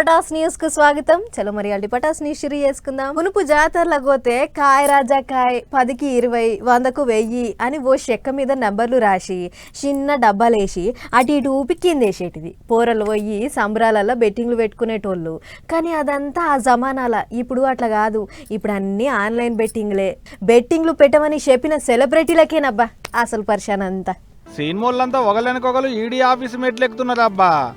పటాస్ న్యూస్కు స్వాగతం. చలో మరి అల్లి పటాస్ న్యూస్ షురు చేసుకుందాం. మునుపు జాతరలకు పోతే కాయ రాజా కాయ్ పదికి ఇరవై వందకు వెయ్యి అని ఓ చెక్క మీద నంబర్లు రాసి చిన్న డబ్బాలేసి అటు ఇటు ఊపి కిందేసేటిది పోరలు పోయి సంబరాలలో బెట్టింగ్లు పెట్టుకునేటోళ్ళు. కానీ అదంతా ఆ జమానాల. ఇప్పుడు అట్లా కాదు. ఇప్పుడు అన్ని ఆన్లైన్ బెట్టింగ్లే. బెట్టింగ్లు పెట్టమని చెప్పిన సెలబ్రిటీలకేనబ్బా. అసలు పరిశాన్ అంతా సీన్మోళ్ళంతా ఒకళ్ళెనకొకరు ఈడీ ఆఫీస్ మెట్లు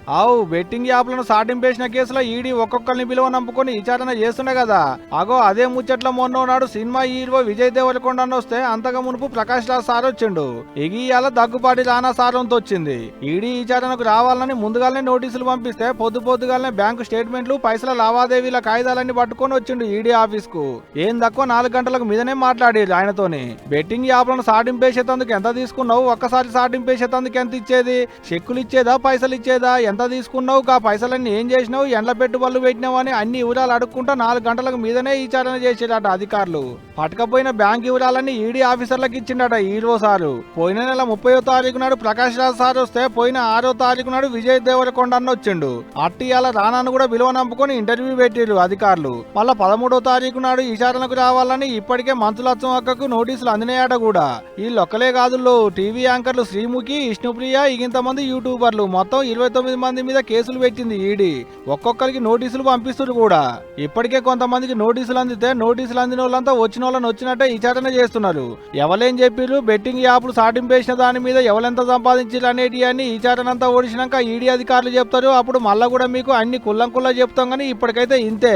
ఆవు బెట్టింగ్ యాప్లను సాటింపేసిన కేసులో ఈడీ ఒక్కొక్కరిని విలువ నంపుకొని విచారణ చేస్తుండే కదా. అగో అదే ముచ్చట్ల మొన్న నాడు సినిమా హీరో విజయ్ దేవరకొండ వస్తే అంతగా మునుపు ప్రకాష్ రాజ్ సార్ వచ్చిండు. ఎగియాల దగ్గుపాటి రానా సారంతో వచ్చింది. ఈడీ విచారణకు రావాలని ముందుగానే నోటీసులు పంపిస్తే పొద్దు పొద్దుగానే బ్యాంకు స్టేట్మెంట్లు పైసల లావాదేవీల కాగితాలన్నీ పట్టుకొని వచ్చిండు ఈడీ ఆఫీస్కు ఏం తక్కువ నాలుగు గంటలకు మీదనే మాట్లాడేది ఆయనతోని. బెట్టింగ్ యాప్లను సాటింపేసేందుకు ఎంత తీసుకున్నావు? ఒక్కసారి సాటింపేసేందుకు ఎంత ఇచ్చేది? చెక్కులు ఇచ్చేదా పైసలు ఇచ్చేదా ఎంత తీసుకున్నావు ఆ పైసలన్నీ ఏం చేసినావు? ఎండ్ల పెట్టుబడులు పెట్టినావు అని అన్ని వివరాలు అడుక్కుంటా నాలుగు గంటలకు మీదనే విచారణ చేసేటట అధికారులు. పట్టకపోయిన బ్యాంక్ వివరాలన్నీ ఈడీ ఆఫీసర్లకు ఇచ్చిండట ఈరో సారు. పోయిన నెల ముప్పయో తారీఖు నాడు ప్రకాష్ రాజ్ సార్ వస్తే పోయిన ఆరో తారీఖు నాడు విజయ్ దేవరకొండ అన్న వచ్చిండు. అట్టియాల రానాను కూడా విలువ నంపుకొని ఇంటర్వ్యూ పెట్టిరు అధికారులు. మళ్ళా పదమూడో తారీఖు నాడు విచారణకు రావాలని ఇప్పటికే మంత్రులత్వం అక్కకు నోటీసులు అందినాయట కూడా. వీళ్ళొక్కలే కాదుల్లో టీవీ యాంకర్లు శ్రీముఖి విష్ణుప్రియ ఇంతమంది యూట్యూబర్లు. మొత్తం ఇరవై తొమ్మిది మంది మీద కేసులు పెట్టింది ఈడీ. ఒక్కొక్కరికి నోటీసులు పంపిస్తున్నారు కూడా. ఇప్పటికే కొంతమందికి నోటీసులు అందితే నోటీసులు అందిన వాళ్ళంతా వచ్చిన వాళ్ళని వచ్చినట్టే విచారణ చేస్తున్నారు. ఎవలేం చెప్పిర్రు? బెట్టింగ్ యాప్లు సాటింపేసిన దాని మీద ఎవరెంత సంపాదించారు అనేటి అని విచారణ అంతా ఓడిసినాక ఈడీ అధికారులు చెప్తారు. అప్పుడు మళ్ళా కూడా మీకు అన్ని కుల్లం కుల్లా చెప్తాం కానీ ఇప్పటికైతే ఇంతే.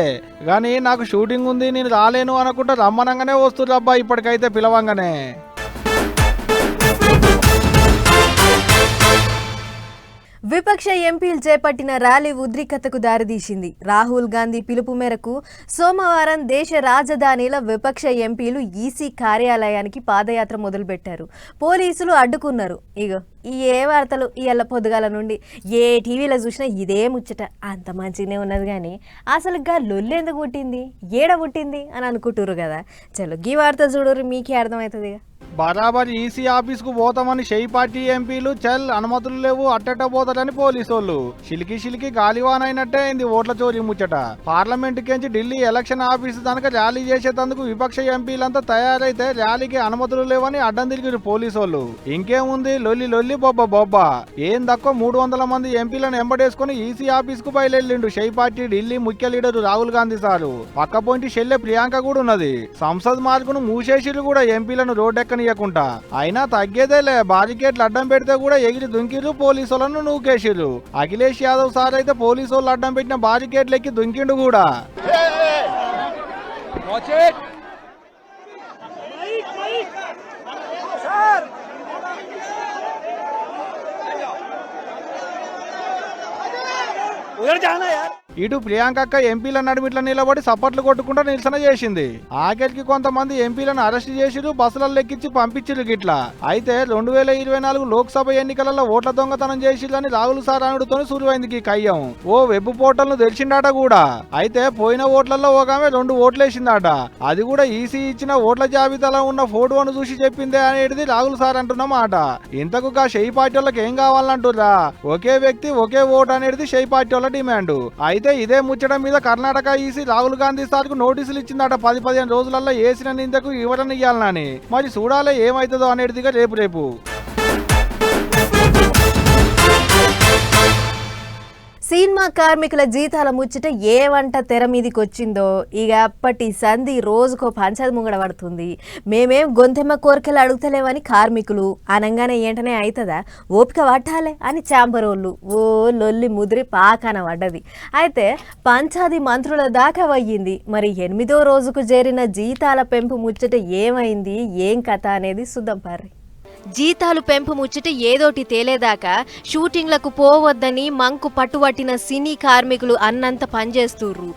కానీ నాకు షూటింగ్ ఉంది నేను రాలేను అనుకుంటా రమ్మనంగానే వస్తుర్రబ్బా ఇప్పటికైతే పిలవంగానే. విపక్ష ఎంపీలు చేపట్టిన ర్యాలీ ఉద్రిక్తతకు దారితీసింది. రాహుల్ గాంధీ పిలుపు మేరకు సోమవారం దేశ రాజధానిలో విపక్ష ఎంపీలు ఈసీ కార్యాలయానికి పాదయాత్ర మొదలుపెట్టారు. పోలీసులు అడ్డుకున్నారు. ఇగో. ఏ వార్తలు ఇవాళ పొద్దుగాల నుండి? ఏ టీవీలో చూసినా ఇదే ముచ్చట. అంత మంచిగానే ఉన్నది కానీ అసలు గా లొల్లెందుకు పుట్టింది? ఏడ పుట్టింది? అని అనుకుంటుర్రు కదా. చలో గీ వార్త చూడరు మీకే అర్థమవుతుంది బరాబర్ ఈసీ ఆఫీస్కు పోతామని షెయి పార్టీ ఎంపీలు చల్ అనుమతులు లేవు అట్టట పోతారని పోలీసు వాళ్ళు చిలికి చిలికి గాలివాన్ అయినట్టే అయింది ఓట్ల చోరీ ముచ్చట. పార్లమెంట్ కించి ఢిల్లీ ఎలక్షన్ ఆఫీస్ తనక ర్యాలీ చేసేందుకు విపక్ష ఎంపీలంతా తయారైతే ర్యాలీకి అనుమతులు లేవని అడ్డం తిరిగిరు పోలీసు వాళ్ళు ఇంకేముంది? లొల్లి లొల్లి బొబ్బ బొబ్బ. ఏం తక్కువ మూడు వందల మంది ఎంపీలను ఎంబడేసుకుని ఈసీ ఆఫీస్కు బయలుదేరిండు. షెయి పార్టీ ఢిల్లీ ముఖ్య లీడరు రాహుల్ గాంధీ సారు. పక్క పోయింటి షెల్లె ప్రియాంక కూడా ఉన్నది. సంసద్ మార్గును మూసేసిరు కూడా ఎంపీలను రోడ్డెక్కనియకుండా అయినా తగ్గేదేలే బారికేట్లు అడ్డం పెడితే కూడా ఎగిరి దుంకిరు పోలీసు వాళ్ళను నూకేసిరు అఖిలేష్ యాదవ్ సార్ అయితే పోలీసు వాళ్ళు అడ్డం పెట్టిన బారికేట్లు ఎక్కి దుంకిండు కూడా. उधर जाना यार। ఇటు ప్రియాంకక్క ఎంపీల నడిమిట్ల నిలబడి సప్పట్లు కొట్టుకుంటూ నిరసన చేసింది. ఆఖరికి కొంతమంది ఎంపీలను అరెస్ట్ చేసిరు బస్సులలో ఎక్కించి పంపించిరు గిట్లా. అయితే రెండు వేల ఇరవై నాలుగు లోక్సభ ఎన్నికలలో ఓట్ల దొంగతనం చేసిరని రాహుల్ సారానుడితో సురువైంది కయ్యం. ఓ వెబ్ పోర్టల్ను తెరిచిండట కూడా. అయితే పోయిన ఓట్లలో ఒక ఆమె రెండు ఓట్లేసిందట. అది కూడా ఈసీ ఇచ్చిన ఓట్ల జాబితాలో ఉన్న ఫోటోను చూసి చెప్పిందే అనేది రాహుల్ సార్ అంటున్న మాట. ఇంతకు గా షెయి పార్టీ వాళ్ళకి ఏం కావాలంటుర్రా? ఒకే వ్యక్తి ఒకే ఓటు అనేది షెయి పార్టీ వాళ్ళ డిమాండ్. అయితే ఇదే ముచ్చట మీద కర్ణాటక ఈసీ రాహుల్ గాంధీ సార్కు నోటీసులు ఇచ్చిందట. పది పదిహేను రోజులలో వేసిన నిందకు వివరణ ఇవ్వాలని మరి చూడాలి ఏమైతుందో అనేటిదిగా రేపు రేపు. సినిమా కార్మికుల జీతాల ముచ్చట ఏ వంట తెర మీదకి వచ్చిందో ఇక అప్పటి సంధి రోజుకో పంచది ముంగడ పడుతుంది. మేమేం గొంతెమ్మ కోరికలు అడుగుతలేమని కార్మికులు అనంగానే ఏంటనే అవుతుందా ఓపిక పట్టాలే అని చాంబరోళ్ళు. ఓ లొల్లి ముదిరి పాకాన పడ్డది. అయితే పంచాది మంత్రుల దాకా అయ్యింది మరి ఎనిమిదో రోజుకు చేరిన జీతాల పెంపు ముచ్చట ఏమైంది? ఏం కథ అనేది సుద్దంపారి జీతాలు పెంపు ముచ్చట ఏదోటి తేలేదాకా షూటింగ్లకు పోవద్దని మంకు పట్టుబట్టిన సినీ కార్మికులు అన్నంత పనిచేస్తుర్రు.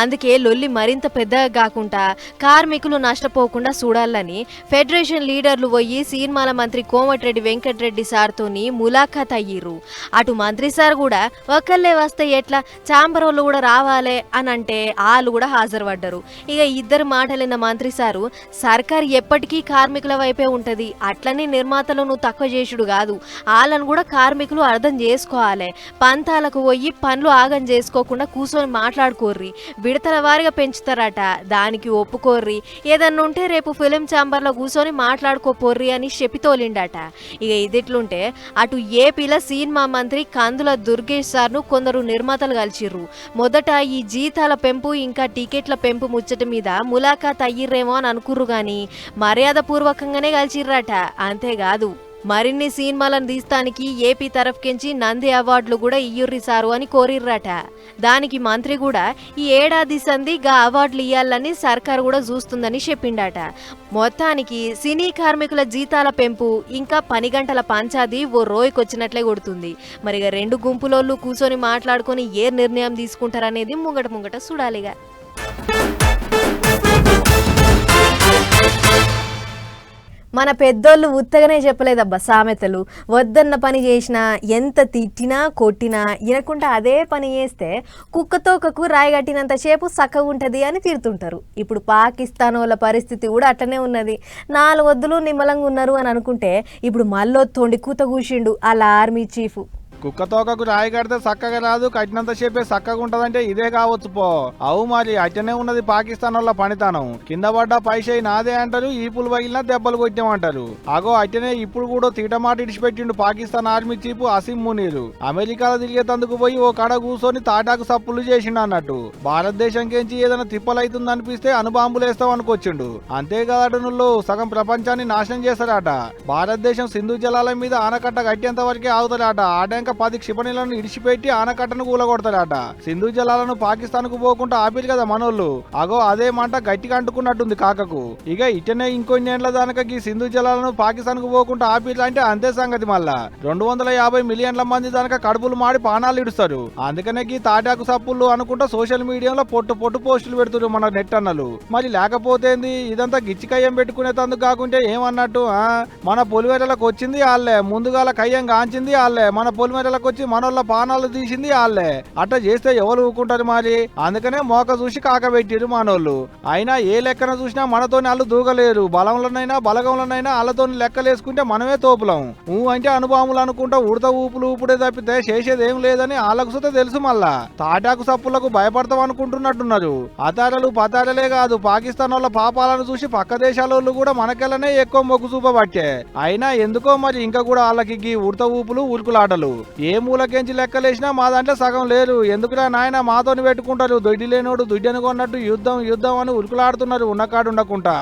అందుకే లొల్లి మరింత పెద్దగా కాకుండా కార్మికులు నష్టపోకుండా చూడాలని ఫెడరేషన్ లీడర్లు పోయి సినిమాల మంత్రి కోమటిరెడ్డి వెంకటరెడ్డి సార్తోని ములాఖాత్ అయ్యిర్రు అటు మంత్రి సార్ కూడా ఒకళ్ళే వస్తే ఎట్లా చాంబరోళ్ళు కూడా రావాలే అని అంటే వాళ్ళు కూడా హాజరుపడ్డరు. ఇక ఇద్దరు మాటలిన మంత్రి సారు సర్కార్ ఎప్పటికీ కార్మికుల వైపే ఉంటుంది అట్లనే నిర్మాణ నిర్మాతలను తక్కువ చేసుడు కాదు. వాళ్ళను కూడా కార్మికులు అర్థం చేసుకోవాలి. పంతాలకు పోయి పనులు ఆగం చేసుకోకుండా కూర్చొని మాట్లాడుకోర్రి. విడతల వారిగా పెంచుతారట. దానికి ఒప్పుకోర్రి. ఏదన్నా ఉంటే రేపు ఫిలిం ఛాంబర్లో కూర్చొని మాట్లాడుకోపోర్రి అని చెప్పితోలిండట ఇక ఇదిట్లుంటే అటు ఏపీలో సినిమా మంత్రి కందుల దుర్గేష్ సార్ను కొందరు నిర్మాతలు కలిసిర్రు. మొదట ఈ జీతాల పెంపు ఇంకా టికెట్ల పెంపు ముచ్చట మీద ములాఖాత్ అయ్యిర్రేమో అని అనుకుర్రు కానీ మర్యాద పూర్వకంగానే కలిసిర్రట కాదు మరిన్ని సినిమాలను తీస్తానికి ఏపీ తరఫుకించి నంది అవార్డులు కూడా ఇయ్యుర్రి సారు అని కోరిర్రట. దానికి మంత్రి కూడా ఈ ఏడాది సంధి గా అవార్డులు ఇయ్యాలని సర్కారు కూడా చూస్తుందని చెప్పిండట. మొత్తానికి సినీ కార్మికుల జీతాల పెంపు ఇంకా పని గంటల పంచాది ఓ రోయ్కొచ్చినట్లే కొడుతుంది. మరి ఇక రెండు గుంపులోళ్ళు కూర్చొని మాట్లాడుకొని ఏ నిర్ణయం తీసుకుంటారనేది ముంగట ముంగట చూడాలిగా. మన పెద్దోళ్ళు ఉత్తగానే చెప్పలేదబ్బా సామెతలు. వద్దన్న పని చేసినా ఎంత తిట్టినా కొట్టినా వినకుండా అదే పని చేస్తే కుక్కతోకకు రాయి కట్టినంత సేపు ఉంటుంది అని తిడుతుంటారు. ఇప్పుడు పాకిస్తాన్ వాళ్ళ పరిస్థితి కూడా అట్లనే ఉన్నది. నాలుగు వద్దులు నిమ్మలంగా ఉన్నారు అని అనుకుంటే ఇప్పుడు మళ్ళొత్తోండి కూత కూసిండు వాళ్ళ ఆర్మీ చీఫ్. కుక్క తోకకు రాయి కడితే చక్కగా రాదు కట్టినంత చెప్పే చక్కగా ఉంటదంటే ఇదే కావచ్చు పో. అవు మరి అట్టనే ఉన్నది పాకిస్తాన్ వాళ్ళ పనితనం. కింద పడ్డ పైసే నాదే అంటారు ఈపులు పగిలినా దెబ్బలు కొట్టామంటారు అగో అట్టనే ఇప్పుడు కూడా తీటమాట ఇడిచిపెట్టిండు పాకిస్తాన్ ఆర్మీ చీఫ్ అసీం మునీరు. అమెరికాలో తిరిగేతందుకు పోయి ఓ కాడ కూర్చొని తాటాకు సప్పులు చేసిండు అన్నట్టు. భారతదేశం కెంచి ఏదైనా తిప్పలైతుంది అనిపిస్తే అనుబాంబులేస్తాం అనుకొచ్చిండు. అంతేకాదట నువ్వు సగం ప్రపంచాన్ని నాశనం చేస్తారట. భారతదేశం సింధు జలాల మీద ఆనకట్ట కట్టేంత వరకే ఆగుతారట. ఆటాక పది క్షిపణులను ఇడిచిపెట్టి ఆనకట్టను కూలగొడతాడట సింధు జలాలను పాకిస్తాన్కు పోకుండా ఆపిరు కదా మనోళ్ళు. అగో అదే మంట గట్టిగా అంటుకున్నట్టుంది కాకకు. ఇక ఇటనే ఇంకొన్ని ఏండ్ల దానక ఈ సింధు జలాలను పాకిస్తాన్కు పోకుండా ఆపిర్రు అంటే అంతే సంగతి మళ్ళా. రెండు వందల యాభై మిలియన్ల మంది దానక కడుపులు మాడి పానాలు ఇడుస్తారు. అందుకనే ఈ తాటాకు సప్పులు అనుకుంటా సోషల్ మీడియాలో పొట్టు పొట్టు పోస్టులు పెడుతున్నారు మన నెట్ అన్నలు మరి లేకపోతేంది ఇదంతా గిచ్చికయ్యం పెట్టుకునే తందుకు కాకుంటే ఏమన్నట్టు మన పొలివేటలకు వచ్చింది వాళ్ళే ముందుగాల కయ్యం కాంచింది వాళ్ళే మన పొలిమేరలకు వచ్చి మనోళ్ళ పానాలు తీసింది వాళ్ళే అట్ట చేస్తే ఎవరు ఊకుంటారు మరి? అందుకనే మోక చూసి కాకబెట్టిరు మనోళ్ళు. అయినా ఏ లెక్కన చూసినా మనతోని వాళ్ళు దూగలేరు. బలంలోనైనా బలగంలోనైనా వాళ్ళతో లెక్కలేసుకుంటే మనమే తోపులం. ఊ అంటే అనుభవములు అనుకుంటా ఉడత ఊపులు ఊపుడే తప్పితే చేసేదేం లేదని వాళ్ళకు సుత తెలుసు మళ్ళా. తాటాకు సప్పులకు భయపడతాం అనుకుంటున్నట్టున్నారు. అతారలు పతారలే కాదు. పాకిస్తాన్ వాళ్ళ పాపాలను చూసి పక్క దేశాల వాళ్ళు కూడా మనకెళ్ళనే ఎక్కువ మొగ్గు చూపబట్టే. అయినా ఎందుకో మరి ఇంకా కూడా వాళ్ళకి గీ ఉడత ఊపులు ఉరుకులాటలు. ఏ మూలకేంచి లెక్కలేసినా మా దాంట్లో సగం లేరు. ఎందుకురా నాయన మాతోని పెట్టుకుంటారు? దొడ్డి లేనోడు దుడ్డి అనుకున్నట్టు యుద్ధం యుద్ధం అని ఉరుకులాడుతున్నారు ఉన్నకాడు ఉండకుండా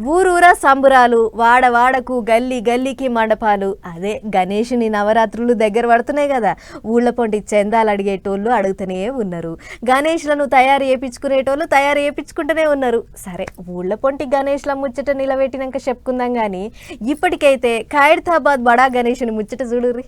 ఊరూరా సంబురాలు వాడవాడకు గల్లీ గల్లీకి మండపాలు. అదే గణేషుని నవరాత్రులు దగ్గర పడుతున్నాయి కదా. ఊళ్ళ పొంటి చందాలు అడిగేటోళ్ళు అడుగుతూనే ఉన్నారు. గణేష్లను తయారు చేయించుకునేటోళ్ళు తయారు చేయించుకుంటూనే ఉన్నారు. సరే ఊళ్ళ పొంటి గణేష్ల ముచ్చట నిలబెట్టినాక చెప్పుకుందాం కానీ ఇప్పటికైతే ఖైరతాబాద్ బడా గణేషుని ముచ్చట చూడుర్రీ.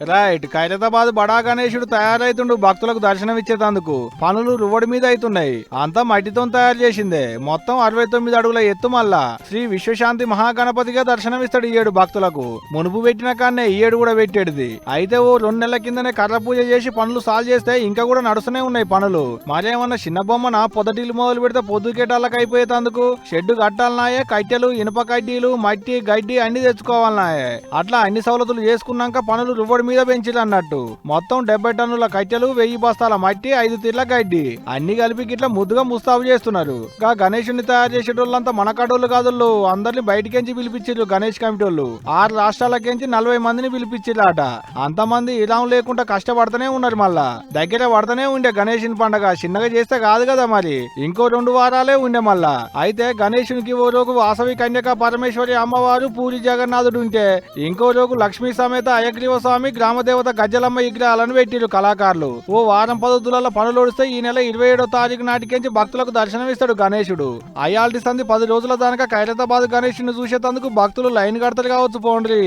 రైట్ ఖైరతాబాద్ బడా గణేశుడు తయారైతుండు భక్తులకు దర్శనం ఇచ్చేటందుకు. పనులు రువ్వడి మీద అవుతున్నాయి అంతా మట్టితో తయారు చేసిందే. మొత్తం అరవై తొమ్మిది అడుగుల ఎత్తు మళ్ళా. శ్రీ విశ్వశాంతి మహాగణపతిగా దర్శనమిస్తాడు ఈ ఏడు భక్తులకు. మునుపు పెట్టిన కాన్నే ఈ ఏడు కూడా పెట్టేది అయితే ఓ రెండు నెలల కిందనే కర్ర పూజ చేసి పనులు సాల్వ్ చేస్తే ఇంకా కూడా నడుస్తూనే ఉన్నాయి పనులు. మరేమన్నా చిన్న బొమ్మన పొదటిలు మొదలు పెడితే పొద్దుకేటాలకు అయిపోయేటందుకు? షెడ్డు కట్టాలన్నాయే కట్టెలు ఇనుప కడ్డీలు మట్టి గడ్డి అన్ని తెచ్చుకోవాలన్నాయే అట్లా అన్ని సౌలతులు చేసుకున్నాక పనులు రువ్వడి మీద పెంచిరు అన్నట్టు మొత్తం డెబ్బై టన్నుల కట్టెలు వెయ్యి బస్తాల మట్టి ఐదు తీర్ల గడ్డి. అన్ని కలిపి గిట్ల ముద్దుగా ముస్తాబు చేస్తున్నారు. గా గణేషుని తయారు చేసేటోళ్ళంతా మన కడోళ్ళు కాదుళ్ళు అందరిని బయటికెంచి పిలిపించారు గణేష్ కమిటీ వాళ్ళు ఆరు రాష్ట్రాలకెంచి నలభై మందిని పిలిపించిరాట అంతమంది ఇలాం లేకుండా కష్టపడుతూనే ఉన్నారు మళ్ళా. దగ్గర పడుతూనే ఉండే గణేషుని పండగ చిన్నగా చేస్తే కాదు కదా మరి. ఇంకో రెండు వారాలే ఉండే మళ్ళా. అయితే గణేషునికి ఓ రోజు వాసవి కన్యక పరమేశ్వరి అమ్మవారు పూరి జగన్నాథుడు ఉంటే ఇంకో రోజు లక్ష్మీ సమేత అయగ్రీవ స్వామి గ్రామదేవత గజ్జలమ్మ విగ్రహాలను పెట్టిరు కళాకారులు. ఓ వారం పద్ధతులలో పనులొడిస్తే ఈ నెల ఇరవై ఏడో తారీఖు నాటికెంచి భక్తులకు దర్శనమిస్తాడు గణేశుడు. అయాల్టి సంధి పది రోజుల దానిక ఖైరతాబాద్ గణేషుని చూసేటందుకు భక్తులు లైన్ కడతారు కావచ్చు పోండ్రి.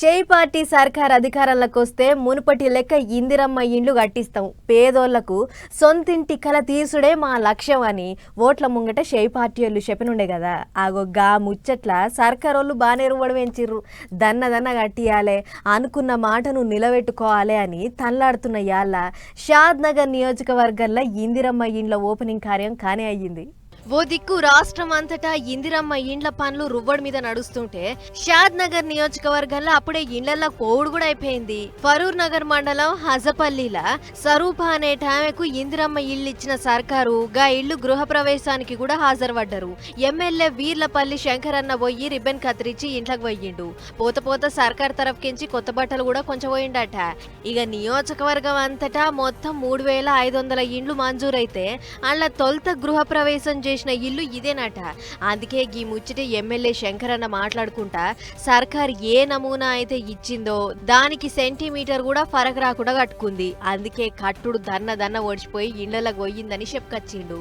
షేయ్ పార్టీ సర్కార్ అధికారంలోకి వస్తే మునుపటి లెక్క ఇందిరమ్మ ఇండ్లు కట్టిస్తాం. పేదోళ్ళకు సొంతింటి కల తీసుడే మా లక్ష్యం అని ఓట్ల ముంగట షేయ్ పార్టీ వాళ్ళు చెప్పనుండే కదా. ఆగో గా ముచ్చట్ల సర్కార్ వాళ్ళు బాగానే రువ్వడం పెంచిర్రు దన్న దన్న కట్టియాలే అనుకున్న మాటను నిలబెట్టుకోవాలి అని తల్లాడుతున్న యాళ్ళ షాద్ నగర్ నియోజకవర్గంలో ఇందిరమ్మ ఇండ్ల ఓపెనింగ్ కార్యం కానే అయ్యింది. ఓ దిక్కు రాష్ట్రం అంతటా ఇందిరమ్మ ఇండ్ల పనులు రువ్వడి మీద నడుస్తుంటే షాద్ నగర్ నియోజకవర్గంలో అప్పుడే ఇండ్లలో కోవుడు కూడా అయిపోయింది. ఫరూర్ నగర్ మండలం హజపల్లిల స్వరూప అనే టామెకు ఇందిరమ్మ ఇల్లు ఇచ్చిన సర్కారు గా ఇల్లు గృహ ప్రవేశానికి కూడా హాజరుపడ్డారు. ఎమ్మెల్యే వీర్లపల్లి శంకరన్న పోయి రిబ్బన్ కత్తిరించి ఇంట్లోకి పోయిండు. పోత పోత సర్కార్ తరఫుకించి కొత్త బట్టలు కూడా కొంచెం పోయిండట ఇక నియోజకవర్గం అంతటా మొత్తం మూడు వేల ఐదు వందల ఇండ్లు మంజూరైతే అండ్ల తొలుత గృహ ప్రవేశం చేసిన ఇల్లు ఇదేనట. అందుకే గీ ముచ్చటి ఎమ్మెల్యే శంకరన్న మాట్లాడుకుంటా సర్కార్ ఏ నమూనా అయితే ఇచ్చిందో దానికి సెంటీమీటర్ కూడా ఫరక్ రాకుండా కట్టుకుంది. అందుకే కట్టుడు దన్న దన్న ఓడిచిపోయి ఇండ్లకు పోయిందని చెప్పుకొచ్చిండు.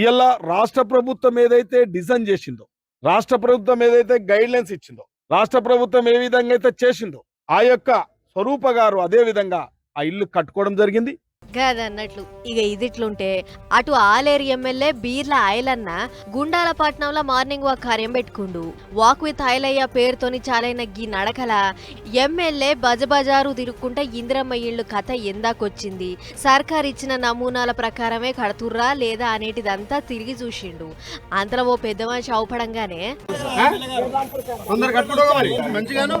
ఇవాళ రాష్ట్ర ప్రభుత్వం ఏదైతే డిజైన్ చేసిందో రాష్ట్ర ప్రభుత్వం ఏదైతే గైడ్ లైన్స్ ఇచ్చిందో రాష్ట్ర ప్రభుత్వం ఏ విధంగా అయితే చేసిందో ఆ యొక్క స్వరూప గారు అదే విధంగా ఆ ఇల్లు కట్టుకోవడం జరిగింది. గదన్నట్లు ఇక ఇదిట్లుంటే అటు ఆలేరు ఎమ్మెల్యే బీర్ల ఆయలన్న గుండాలపట్నంలో మార్నింగ్ వాక్ కార్యం పెట్టుకుండు. వాక్ విత్ ఆయలయ్య పేరుతోని చాలైన గీ నడకల ఎమ్మెల్యే బజబజారు తిరుక్కుంటే ఇందిరమ్మ ఇళ్ళు కథ ఎందాకొచ్చింది. సర్కార్ ఇచ్చిన నమూనాల ప్రకారమే కడుతుర్రా లేదా అనేటిదంతా తిరిగి చూసిండు. అంతలో ఓ పెద్ద మనిషి అవపడంగానే మంచిగాను?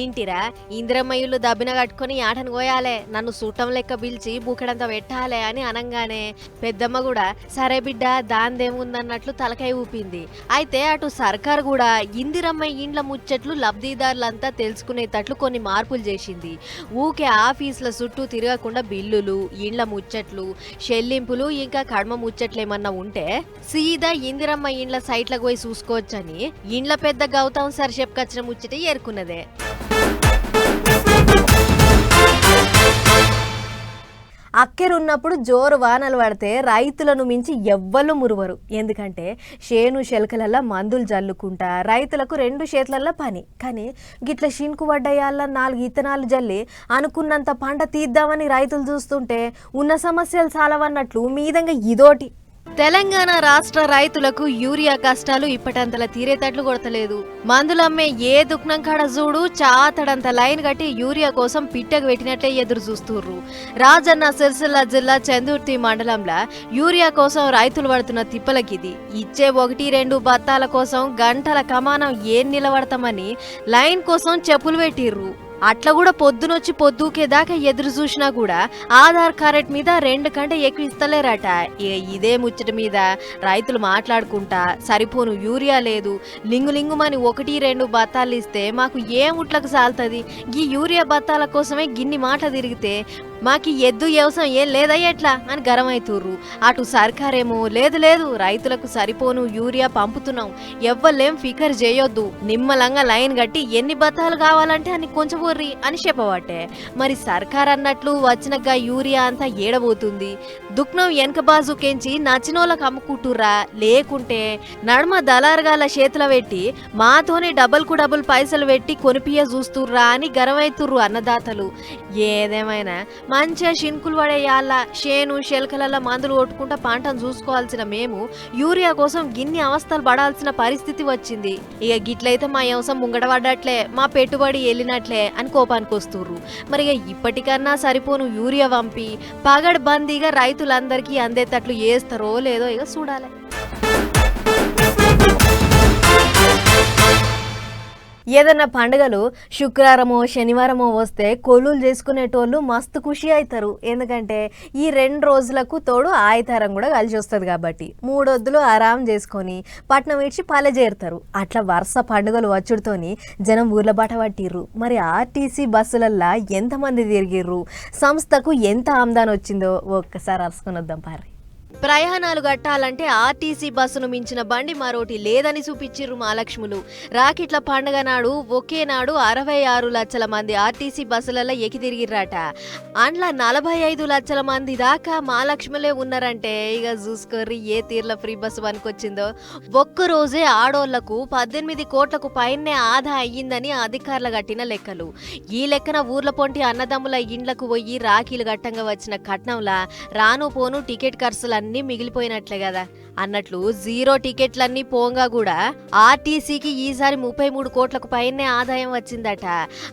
ఏంటిరా? ఇందిరమ్మ ఇల్లు దబ్బిన కట్టుకొని ఆటను కోయాలే నన్ను సూటం లెక్క పిలిచి బుక్కడంత పెట్టాలే అని అనంగానే పెద్దమ్మ కూడా సరే బిడ్డ దాందేముందన్నట్లు తలకాయ ఊపింది. అయితే అటు సర్కార్ కూడా ఇందిరమ్మ ఇండ్ల ముచ్చట్లు లబ్ధిదారులంతా తెలుసుకునేటట్లు కొన్ని మార్పులు చేసింది. ఊకే ఆఫీసుల చుట్టూ తిరగకుండా బిల్లులు ఇండ్ల ముచ్చట్లు చెల్లింపులు ఇంకా కడమ ముచ్చట్లు ఏమన్నా ఉంటే సీదా ఇందిరమ్మ ఇండ్ల సైట్లకు పోయి చూసుకోవచ్చని ఇండ్ల పెద్ద గౌతమ్ సార్ చెప్పుకొచ్చిన ముచ్చట ఏరుకున్నదే. అక్కెరున్నప్పుడు జోరు వానలు పడితే రైతులను మించి ఎవ్వరు మురువరు. ఎందుకంటే షేను శెలకలల్లా మందులు జల్లుకుంటా రైతులకు రెండు చేతులల్లో పని. కానీ గిట్ల షీన్కు పడ్డయాల నాలుగు ఇత్తనాలు జల్లి అనుకున్నంత పంట తీద్దామని రైతులు చూస్తుంటే ఉన్న సమస్యలు చాలవన్నట్లు మీదంగా ఇదోటి. తెలంగాణ రాష్ట్ర రైతులకు యూరియా కష్టాలు ఇప్పటంతలా తీరేటట్లు కొడతలేదు. మందులమ్మే ఏ దుఃఖం కాడ చూడు చాతడంత లైన్ కట్టి యూరియా కోసం పిట్టకు పెట్టినట్టే ఎదురు చూస్తుర్రు. రాజన్న సిరిసిల్ల జిల్లా చందుర్తి మండలంలో యూరియా కోసం రైతులు పడుతున్న తిప్పలకిది. ఇచ్చే ఒకటి రెండు బత్తాల కోసం గంటల కమానం ఏం నిలబడతామని లైన్ కోసం చెప్పులు పెట్టిర్రు. అట్లా కూడా పొద్దునొచ్చి పొద్దుకే దాకా ఎదురు చూసినా కూడా ఆధార్ కార్డ్ మీద రెండు కంటే ఎక్కువ ఇస్తలేరట. ఇదే ముచ్చట మీద రైతులు మాట్లాడుకుంటా సరిపోను యూరియా లేదు లింగు లింగుమని ఒకటి రెండు బత్తాలు ఇస్తే మాకు ఏ ముట్లకు సాల్తుంది? ఈ యూరియా బత్తాల కోసమే గిన్ని మాట తిరిగితే మాకి ఎద్దు వ్యవసాయం ఏం లేదయ్యా ఎట్లా అని గరమైతుర్రు. అటు సర్కారేమో లేదు లేదు రైతులకు సరిపోను యూరియా పంపుతున్నాం. ఎవ్వలేం ఫికర్ చేయొద్దు. నిమ్మలంగా లైన్ కట్టి ఎన్ని బత్తాలు కావాలంటే అని కొంచెం వర్రి అని చెప్పబట్టే. మరి సర్కార్ అన్నట్లు వచ్చినగా యూరియా అంతా ఏడబోతుంది. దుక్నం వెనక బాజుకెంచి నచ్చినోళ్ళకి అమ్ముకుంటుర్రా? లేకుంటే నడుమ దళారుగాల చేతుల పెట్టి మాతోనే డబుల్కు డబుల్ పైసలు పెట్టి కొనిపియ చూస్తుర్రా అని గరమైతుర్రు అన్నదాతలు. ఏదేమైనా మంచిగా షిన్కులు పడేయాల షేను శెలకలల్ల మందులు కొట్టుకుంటా పంటను చూసుకోవాల్సిన మేము యూరియా కోసం గిన్ని అవస్థలు పడాల్సిన పరిస్థితి వచ్చింది. ఇక గిట్లయితే మా వ్యవసాయం ముంగట పడ్డట్లే మా పెట్టుబడి వెళ్ళినట్లే అని కోపానికి వస్తుర్రు. మరి ఇక ఇప్పటికన్నా సరిపోను యూరియా పంపి పగడ్బందీగా రైతులందరికీ అందేటట్లు చేస్తారో లేదో ఇక చూడాలి. ఏదన్నా పండుగలు శుక్రవారమో శనివారమో వస్తే కొలులు చేసుకునేటోళ్ళు మస్తు ఖుషి అవుతారు ఎందుకంటే ఈ రెండు రోజులకు తోడు ఆయతారం కూడా కలిసి వస్తుంది కాబట్టి. మూడొద్దులు ఆరాం చేసుకొని పట్నం విడిచి పల్లె చేరుతారు. అట్లా వరుస పండుగలు వచ్చుడుతోని జనం ఊర్ల బాట పట్టిర్రు. మరి ఆర్టీసీ బస్సులల్లా ఎంతమంది తిరిగిర్రు? సంస్థకు ఎంత ఆమ్దాన్ వచ్చిందో ఒక్కసారి అరుసుకొని వద్దాం పారి ప్రయాణాలు కట్టాలంటే ఆర్టీసీ బస్సును మించిన బండి మరోటి లేదని చూపించిర్రు మహాలక్ష్ములు. రాకెట్ల పండగ నాడు ఒకే నాడు అరవై ఆరు లక్షల మంది ఆర్టీసీ బస్సులలో ఎకితిరిగిర్రాట అండ్ల నలభై ఐదు లక్షల మంది దాకా మహాలక్ష్ములే ఉన్నారంటే ఇక చూసుకోర్రి ఏ తీర్ల ఫ్రీ బస్సు పనికొచ్చిందో. ఒక్క రోజే ఆడోళ్ళకు పద్దెనిమిది కోట్లకు పైనే ఆదా అయ్యిందని అధికారులు కట్టిన లెక్కలు. ఈ లెక్కన ఊర్ల పొంటి అన్నదమ్ముల ఇండ్లకు పోయి రాఖీలు గట్టంగా వచ్చిన కట్నంలా రాను పోను టికెట్ అన్నీ మిగిలిపోయినట్లే కదా. అన్నట్లు జీరో టికెట్లన్నీ పోంగా కూడా ఆర్టీసీకి ఈసారి ముప్పై మూడు కోట్లకు పైనే ఆదాయం వచ్చిందట.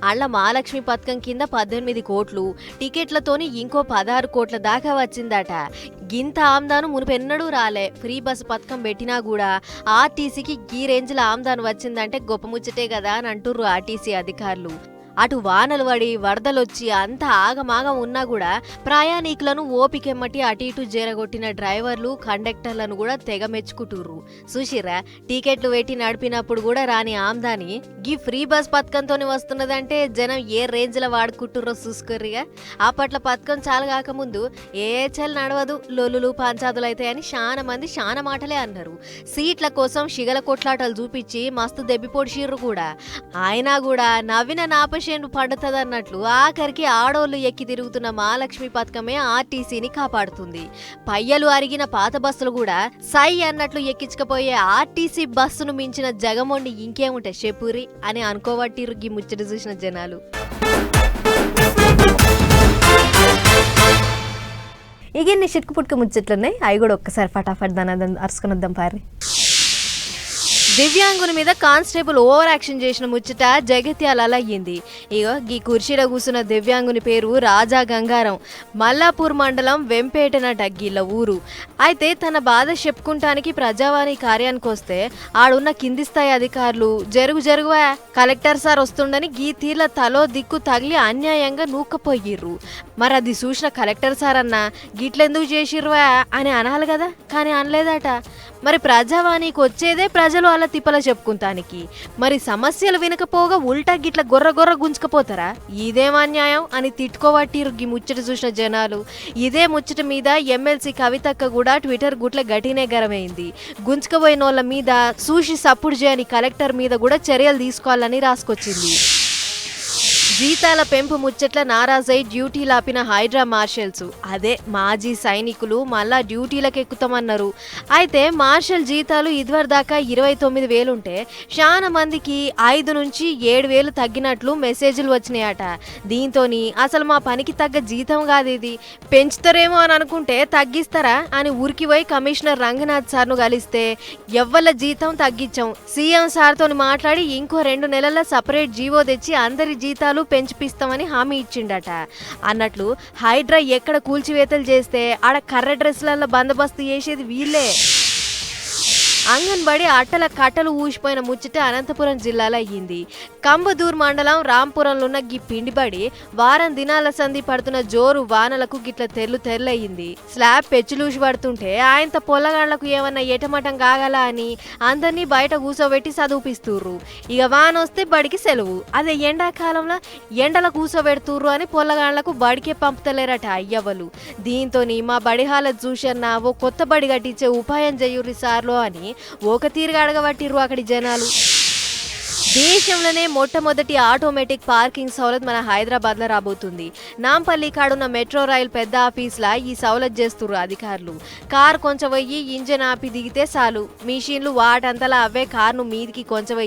అళ్ళ మహాలక్ష్మి పథకం కింద పద్దెనిమిది కోట్లు టికెట్లతోని ఇంకో పదహారు కోట్ల దాకా వచ్చిందట. గింత ఆమ్దాను మునుపెన్నడూ రాలే. ఫ్రీ బస్ పథకం పెట్టినా కూడా ఆర్టీసీకి ఈ రేంజ్ల ఆమ్దాను వచ్చిందంటే గొప్ప ముచ్చటే కదా అని అంటుర్రు ఆర్టీసీ అధికారులు. అటు వానలు పడి వరదలొచ్చి అంత ఆగమాగం ఉన్నా కూడా ప్రయాణికులను ఓపికెమ్మటి అటు ఇటు జేరగొట్టిన డ్రైవర్లు కండక్టర్లను కూడా తెగ మెచ్చుకుంటుర్రు. సుశీరా టికెట్లు పెట్టి నడిపినప్పుడు కూడా రాని ఆమ్దాని గీ ఫ్రీ బస్ పథకంతోనే వస్తున్నదంటే జనం ఏ రేంజ్లో వాడుకుంటుర్రో చూసుకోర్రిగా అప్పట్ల పథకం చాలు కాకముందు ఏ చెల్ నడవదు లొల్లులు పంచాదులు అవుతాయని చాలా మంది చాలా మాటలే అన్నారు. సీట్ల కోసం షిగల కొట్లాటలు చూపించి మస్తు దెబ్బి కూడా. అయినా కూడా నవ్విన నాపశేను పడుతుందన్నట్లు ఆఖరికి ఆడోళ్ళు ఎక్కి తిరుగుతున్న మహాలక్ష్మి పథకమే ఆర్టీసీని కాపాడుతుంది. పయ్యలు అరిగిన పాత బస్సులు కూడా సై అన్నట్లు ఎక్కించకపోయే ఆర్టీసీ బస్సును మించిన జగమొండి ఇంకేముంటాయి షెపూరి అని అనుకోబట్టిరు గీ ముచ్చట చూసిన జనాలు. ఇక ఇన్ని చిట్కు పుట్టుకు ముచ్చట్లున్నాయి. అవి కూడా ఒక్కసారి ఫటాఫట్ దాని అరుచుకుని వద్దాం పారి దివ్యాంగుని మీద కానిస్టేబుల్ ఓవర్ యాక్షన్ చేసిన ముచ్చట జగిత్యాల అయ్యింది. ఇగో గీ కుర్చీలో కూసున్న దివ్యాంగుని పేరు రాజా గంగారం. మల్లాపూర్ మండలం వెంపేటనట గీళ్ళ ఊరు. అయితే తన బాధ చెప్పుకుంటానికి ప్రజావాణి కార్యానికి వస్తే ఆడున్న కింది స్థాయి అధికారులు జరుగు జరుగువా కలెక్టర్ సార్ వస్తుండని గీ తీర్ల తలో దిక్కు తగిలి అన్యాయంగా నూకపోయిర్రు మరి అది చూసిన కలెక్టర్ సార్ అన్న గిట్లెందుకు చేసిర్రువా అని అనాలి కదా కానీ అనలేదట. మరి ప్రజావాణికి వచ్చేదే ప్రజలు అలా తిప్పల చెప్పుకుంటానికి. మరి సమస్యలు వినకపోగా ఉల్టా గిట్ల గొర్ర గొర్ర గుంజుకపోతారా? ఇదేం అన్యాయం? అని తిట్టుకోవట్టిరు గీ ముచ్చట చూసిన జనాలు. ఇదే ముచ్చట మీద ఎమ్మెల్సీ కవితక్క కూడా ట్విట్టర్ గుట్ల గటినే గరమైంది గుంజుకపోయిన వాళ్ళ మీద సూషి సప్పుడు చేయని కలెక్టర్ మీద కూడా చర్యలు తీసుకోవాలని రాసుకొచ్చింది. జీతాల పెంపు ముచ్చట్ల నారాజై డ్యూటీ లాపిన హైడ్రా మార్షల్స్. అదే మాజీ సైనికులు మళ్ళా డ్యూటీలకెక్కుతామన్నారు. అయితే మార్షల్ జీతాలు ఇదివరదాకా ఇరవై తొమ్మిది వేలుంటే చాలా మందికి ఐదు నుంచి ఏడు వేలు తగ్గినట్లు మెసేజ్లు వచ్చినాయట. దీంతో అసలు మా పనికి తగ్గ జీతం కాదు ఇది పెంచుతారేమో అని అనుకుంటే తగ్గిస్తారా? అని ఉరికిపోయి కమిషనర్ రంగనాథ్ సార్ను కలిస్తే ఎవ్వల జీతం తగ్గించాం? సీఎం సార్తో మాట్లాడి ఇంకో రెండు నెలల సపరేట్ జీవో తెచ్చి అందరి జీతాలు పెంచిపిస్తామని హామీ ఇచ్చిండట. అన్నట్లు హైడ్రా ఎక్కడ కూల్చివేతలు చేస్తే ఆడ కర్ర డ్రెస్లలో బందోబస్తు చేసేది వీళ్ళే. అంగన్బడి అట్టల కట్టలు ఊసిపోయిన ముచ్చట అనంతపురం జిల్లాలో అయ్యింది. కంబదూర్ మండలం రాంపురంలో ఉన్న గి పిండిబడి వారం దినాల సంధి పడుతున్న జోరు వానలకు గిట్ల తెర్లు తెర్లయ్యింది. స్లాబ్ పెచ్చులూసి పడుతుంటే ఆయనత పొల్లగాళ్ళకు ఏమన్నా ఎటమటం కాగల అని అందరినీ బయట కూసోబెట్టి చదివిపిస్తుర్రు ఇక వాన వస్తే బడికి సెలవు. అదే ఎండాకాలంలో ఎండల కూసోబెడుతుర్రు అని పొల్లగాళ్ళకు బడికే పంపుతలేరట అయ్యవ్వలు. దీంతోని మా బడి హాలత్ చూసన్న ఓ కొత్త బడి కట్టించే ఉపాయం చేయుర్రి సార్లో అని ఓక తీరుగా అడగబట్టిర్రు అక్కడి జనాలు. దేశంలోనే మొట్టమొదటి ఆటోమేటిక్ పార్కింగ్ సౌలత్ మన హైదరాబాద్లో రాబోతుంది. నాంపల్లి కాడున్న మెట్రో రైల్ పెద్ద ఆఫీస్లా ఈ సౌలత్ చేస్తుర్రు అధికారులు. కార్ కొంచెం పోయి ఇంజన్ ఆపి దిగితే చాలు. మిషన్లు వాటంతలా అవే కార్ను మీదికి కొంచెం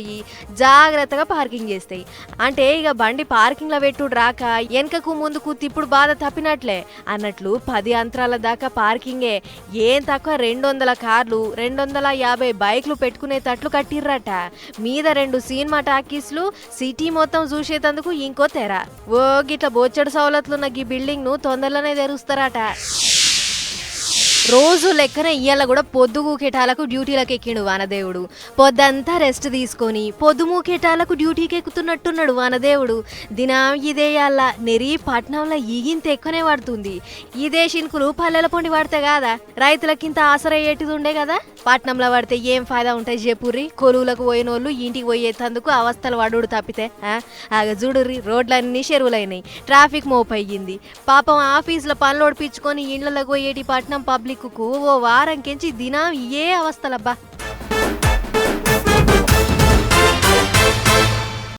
జాగ్రత్తగా పార్కింగ్ చేస్తాయి. అంటే ఇక బండి పార్కింగ్లో పెట్టుడు రాక వెనకకు ముందుకు తిప్పుడు బాధ తప్పినట్లే అన్నట్లు పది అంతరాల దాకా పార్కింగే. ఏం తక్కువ రెండు వందల కార్లు రెండు వందల యాభై బైక్లు పెట్టుకునేటట్లు కట్టిర్రట. మీద రెండు సినిమా టాకీస్లు సిటీ మొత్తం చూసేటందుకు ఇంకో తెర. ఓ గిట్ల బోచ్చడి సవలతులున్న గీ బిల్డింగ్ను తొందరలోనే తెరుస్తారట. రోజు లెక్కన ఇయ్యాల కూడా పొద్దుగూకేటాలకు డ్యూటీలకు ఎక్కిండు వానదేవుడు. పొద్దంతా రెస్ట్ తీసుకొని పొద్దుమూకేటాలకు డ్యూటీకి ఎక్కుతున్నట్టున్నాడు వానదేవుడు. దినం ఇదేయాల నెరి పట్నంలో ఈగింత ఎక్కువనే పడుతుంది. ఇదే శినుకులు పల్లెల పొండి పడితే కాదా? రైతులకింత ఆసరయ్యేటిది ఉండే కదా? పట్నంలో పడితే ఏం ఫాయిదా ఉంటాయి చెప్పుర్రి? కొలువులకు పోయినోళ్ళు ఇంటికి పోయేటందుకు అవస్థలు పడుడు తప్పితే ఆగ చూడుర్రి రోడ్లన్నీ చెరువులైనాయి. ట్రాఫిక్ మోపయ్యింది. పాపం ఆఫీసులో పనులు ఒడిపించుకొని ఇళ్ళకు పోయేటి పట్నం పబ్లిక్ నీకు ఓ వారం కెంచి దినం ఏ అవస్థలబ్బా.